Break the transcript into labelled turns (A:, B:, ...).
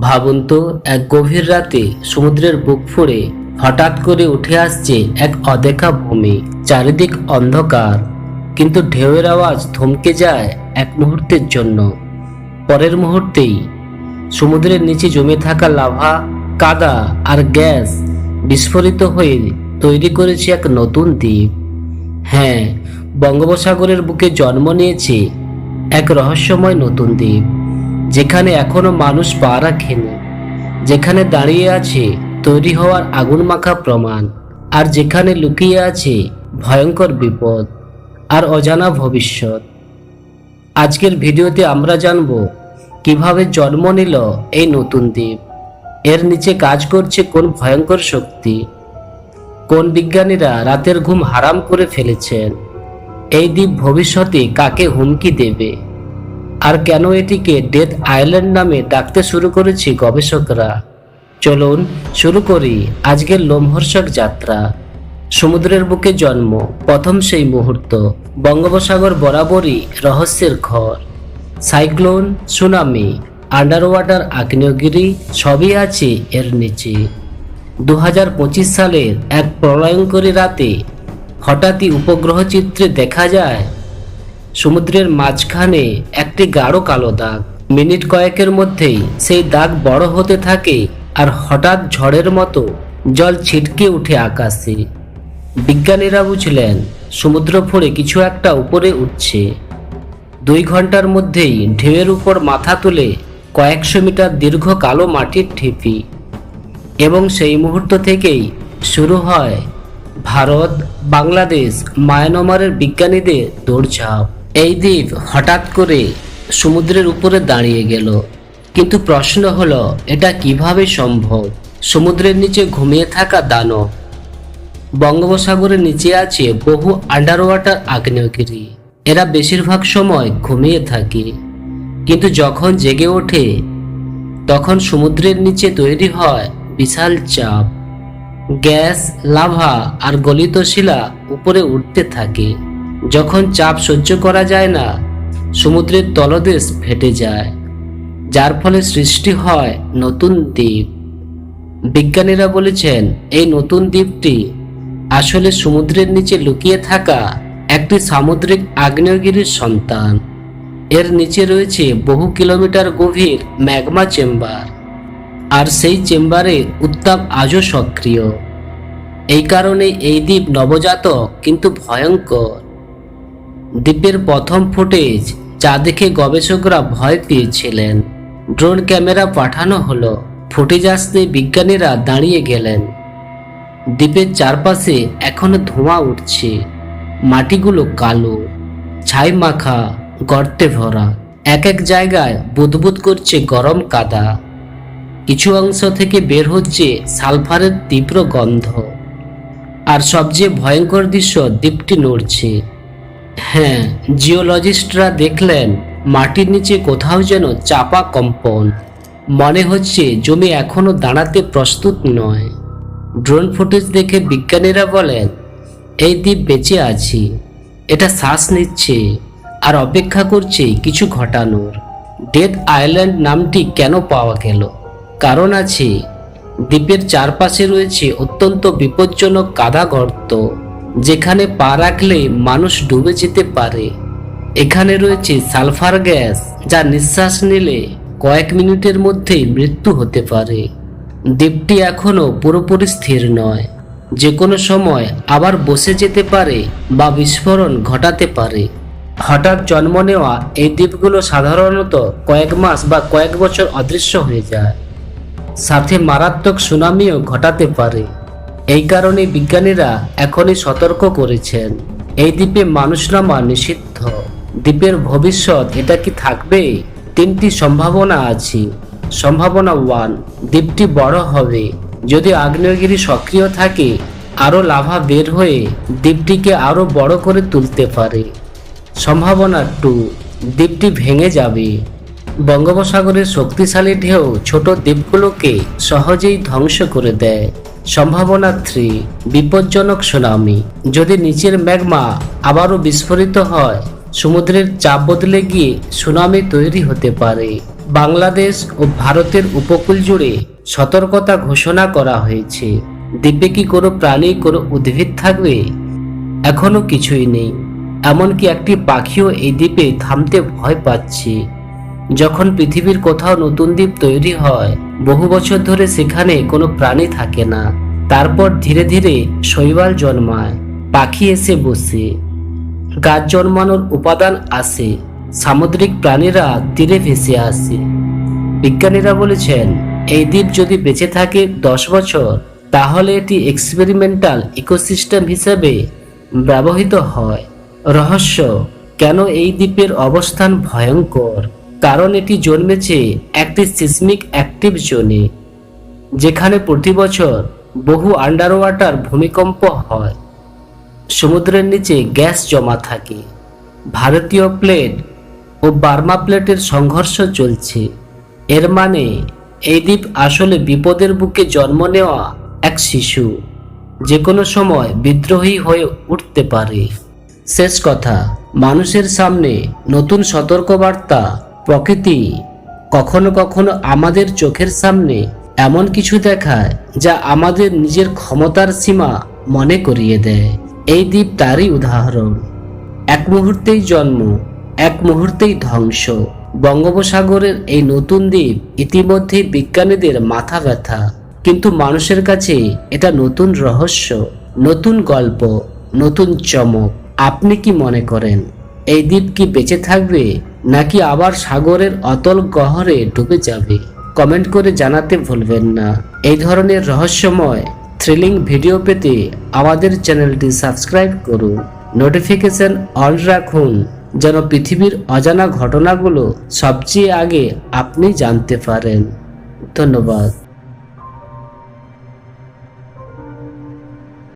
A: ভাবুন তো, এক গভীর রাতে সমুদ্রের বুক ফুড়ে হঠাৎ করে উঠে আসছে এক অদেখা ভূমি, চারিদিক অন্ধকার। কিন্তু ঢেউয়ের আওয়াজ থমকে যায় এক মুহূর্তের জন্য। পরের মুহূর্তেই সমুদ্রের নিচে জমে থাকা লাভা, কাদা আর গ্যাস বিস্ফোরিত হয়ে তৈরি করেছে এক নতুন দ্বীপ। হ্যাঁ বঙ্গোপসাগরের বুকে জন্ম নিয়েছে এক রহস্যময় নতুন দ্বীপ। যেখানে এখনও মানুষ পা রাখেনি, যেখানে দাঁড়িয়ে আছে তৈরি হওয়ার আগুন মাখা প্রমাণ, আর যেখানে লুকিয়ে আছে ভয়ঙ্কর বিপদ আর অজানা ভবিষ্যৎ। আজকের ভিডিওতে আমরা জানব কীভাবে জন্ম নিল এই নতুন দ্বীপ, এর নিচে কাজ করছে কোন ভয়ঙ্কর শক্তি, কোন বিজ্ঞানীরা রাতের ঘুম হারাম করে ফেলেছেন, এই দ্বীপ ভবিষ্যতে কাকে হুমকি দেবে। আর কেন এটিকে ডেথ আইল্যান্ড নামে ডাকতে শুরু করেছে গবেষকরা? চলুন শুরু করি আজকের লোমহর্ষক যাত্রা। সমুদ্রের বুকে জন্ম, প্রথম সেই মুহূর্ত। বঙ্গোপসাগর বরাবরই রহস্যের ঘর। সাইক্লোন, সুনামি আন্ডার ওয়াটার আগ্নেয়গিরি সবই আছে এর নিচে। দু হাজার পঁচিশ সালের এক প্রলয়ঙ্করী রাতে হঠাৎই উপগ্রহ চিত্রে দেখা যায় সমুদ্রের মাঝখানে একটি গাঢ় কালো দাগ। মিনিট কয়েকের মধ্যেই সেই দাগ বড় হতে থাকে আর হঠাৎ ঝড়ের মতো জল ছিটকে উঠে আকাশে। বিজ্ঞানীরা বুঝলেন, সমুদ্র ফোড়ে কিছু একটা উপরে উঠছে। দুই ঘণ্টার মধ্যেই ঢেউয়ের উপর মাথা তুলে কয়েকশো মিটার দীর্ঘ কালো মাটির ঢিপি এবং সেই মুহূর্ত থেকেই শুরু হয় ভারত, বাংলাদেশ, মায়ানমারের বিজ্ঞানীদের দৌড়ঝাঁপ। এই দ্বীপ হঠাৎ করে সমুদ্রের উপরে দাঁড়িয়ে গেল। কিন্তু প্রশ্ন হলো, এটা কীভাবে সম্ভব? সমুদ্রের নিচে ঘুমিয়ে থাকা দানব। বঙ্গোপসাগরের নিচে আছে বহু আন্ডার ওয়াটার আগ্নেয়গিরি। এরা বেশিরভাগ সময় ঘুমিয়ে থাকে। কিন্তু যখন জেগে ওঠে, তখন সমুদ্রের নিচে তৈরি হয় বিশাল চাপ। গ্যাস, লাভা আর গলিত শিলা উপরে উঠতে থাকে। যখন চাপ সহ্য করা যায় না, সমুদ্রের তলদেশ ফেটে যায়, যার ফলে সৃষ্টি হয় নতুন দ্বীপ। বিজ্ঞানীরা বলেছেন, এই নতুন দ্বীপটি আসলে সমুদ্রের নিচে লুকিয়ে থাকা একটি সামুদ্রিক আগ্নেয়গিরির সন্তান। এর নিচে রয়েছে বহু কিলোমিটার গভীর ম্যাগমা চেম্বার, আর সেই চেম্বারে উত্তাপ আজও সক্রিয়। এই কারণে এই দ্বীপ নবজাতক কিন্তু ভয়ঙ্কর। দ্বীপের প্রথম ফুটেজ যা দেখে গবেষকরা ভয় পেয়েছিলেন। ড্রোন ক্যামেরা পাঠানো হলো। ফুটেজ আসতে বিজ্ঞানীরা দাঁড়িয়ে গেলেন। দ্বীপের চারপাশে এখনও ধোঁয়া উঠছে। মাটিগুলো কালো ছাই মাখা গর্তে ভরা। এক এক জায়গায় বুদবুদ করছে গরম কাদা। কিছু অংশ থেকে বের হচ্ছে সালফারের তীব্র গন্ধ। আর সবচেয়ে ভয়ঙ্কর দৃশ্য দ্বীপটি নড়ছে। হ্যাঁ জিওলজিস্টরা দেখলেন মাটির নিচে কোথাও যেন চাপা কম্পন। মনে হচ্ছে জমি এখনও দাঁড়াতে প্রস্তুত নয়। ড্রোন ফুটেজ দেখে বিজ্ঞানীরা বলেন, এই দ্বীপ বেঁচে আছি। এটা শ্বাস নিচ্ছে আর অপেক্ষা করছে কিছু ঘটানোর। ডেথ আইল্যান্ড নামটি কেন পাওয়া গেল? কারণ আছে, দ্বীপের চারপাশে রয়েছে অত্যন্ত বিপজ্জনক কাদা গর্ত যেখানে পা রাখলে মানুষ ডুবে যেতে পারে। এখানে রয়েছে সালফার গ্যাস, যা নিঃশ্বাস নিলে কয়েক মিনিটের মধ্যেই মৃত্যু হতে পারে। দ্বীপটি এখনও পুরোপুরি স্থির নয়। যে কোনো সময় আবার বসে যেতে পারে বা বিস্ফোরণ ঘটাতে পারে। হঠাৎ জন্ম নেওয়া এই দ্বীপগুলো সাধারণত কয়েক মাস বা কয়েক বছর অদৃশ্য হয়ে যায়। সাথে মারাত্মক সুনামিও ঘটাতে পারে। এই কারণে বিজ্ঞানীরা এখনই সতর্ক করেছেন। এই দ্বীপে মানুষ নামা নিষিদ্ধ। দ্বীপের ভবিষ্যৎ এটা কি থাকবে? তিনটি সম্ভাবনা আছে। সম্ভাবনা ওয়ান, দ্বীপটি বড় হবে। যদি আগ্নেয়গিরি সক্রিয় থাকে, আরও লাভা বের হয়ে দ্বীপটিকে আরও বড় করে তুলতে পারে। সম্ভাবনা টু, দ্বীপটি ভেঙে যাবে। বঙ্গোপসাগরের শক্তিশালী ঢেউ ছোট দ্বীপগুলোকে সহজেই ধ্বংস করে দেয়। সম্ভাবনা থ্রি বিপজ্জনক সুনামি যদি নিচের ম্যাগমা আবারও বিস্ফোরিত হয়, সমুদ্রের চাপ বদলে গিয়ে সুনামি তৈরি হতে পারে। বাংলাদেশ ও ভারতের উপকূল জুড়ে সতর্কতা ঘোষণা করা হয়েছে। দ্বীপে কি কোনো প্রাণী, কোনো উদ্ভিদ থাকবে? এখনও কিছুই নেই। এমনকি একটি পাখিও এই দ্বীপে থামতে ভয় পাচ্ছে। যখন পৃথিবীর কোথাও নতুন দ্বীপ তৈরি হয়, বহু বছর ধরে সেখানে কোনো প্রাণী থাকে না। তারপর ধীরে ধীরে শৈবাল জন্মায়, পাখি এসে বসে। গাছ জন্মানোর উপাদান আসে, সামুদ্রিক প্রাণীরা তীরে ভেসে আসে। বিজ্ঞানীরা বলেছেন, এই দ্বীপ যদি বেঁচে থাকে দশ বছর, তাহলে এটি এক্সপেরিমেন্টাল ইকোসিস্টেম হিসেবে ব্যবহৃত হয়। রহস্য, কেন এই দ্বীপের অবস্থান ভয়ঙ্কর? কারণ এটি জন্মেছে একটি সিসমিক অ্যাক্টিভ জোনে যেখানে প্রতি বছর বহু আন্ডার ওয়াটার ভূমিকম্প হয়। সমুদ্রের নিচে গ্যাস জমা থাকে। ভারতীয় প্লেট ও বার্মা প্লেটের সংঘর্ষ চলছে। এর মানে এই দ্বীপ আসলে বিপদের বুকে জন্ম নেওয়া এক শিশু যে কোনো সময় বিদ্রোহী হয়ে উঠতে পারে। শেষ কথা, মানুষের সামনে নতুন সতর্কবার্তা প্রকৃতি কখনো কখনো আমাদের চোখের সামনে এমন কিছু দেখায় যা আমাদের নিজের ক্ষমতার সীমা মনে করিয়ে দেয়। এই দ্বীপ তারই উদাহরণ। এক মুহূর্তেই জন্ম, এক মুহূর্তেই ধ্বংস। বঙ্গোপসাগরের এই নতুন দ্বীপ ইতিমধ্যে বিজ্ঞানীদের মাথা ব্যথা। কিন্তু মানুষের কাছে এটা নতুন রহস্য, নতুন গল্প, নতুন চমক। আপনি কি মনে করেন, এই দ্বীপ কি বেঁচে থাকবে? নাকি আবার সাগরের অতল গহরে ডুবে যাবে? কমেন্ট করে জানাতে ভুলবেন না। এই ধরনের রহস্যময় থ্রিলিং ভিডিও পেতে আমাদের চ্যানেলটি সাবস্ক্রাইব করুন। নোটিফিকেশন অল রাখুন, যেন পৃথিবীর অজানা ঘটনাগুলো সবচেয়ে আগে আপনি জানতে পারেন। ধন্যবাদ।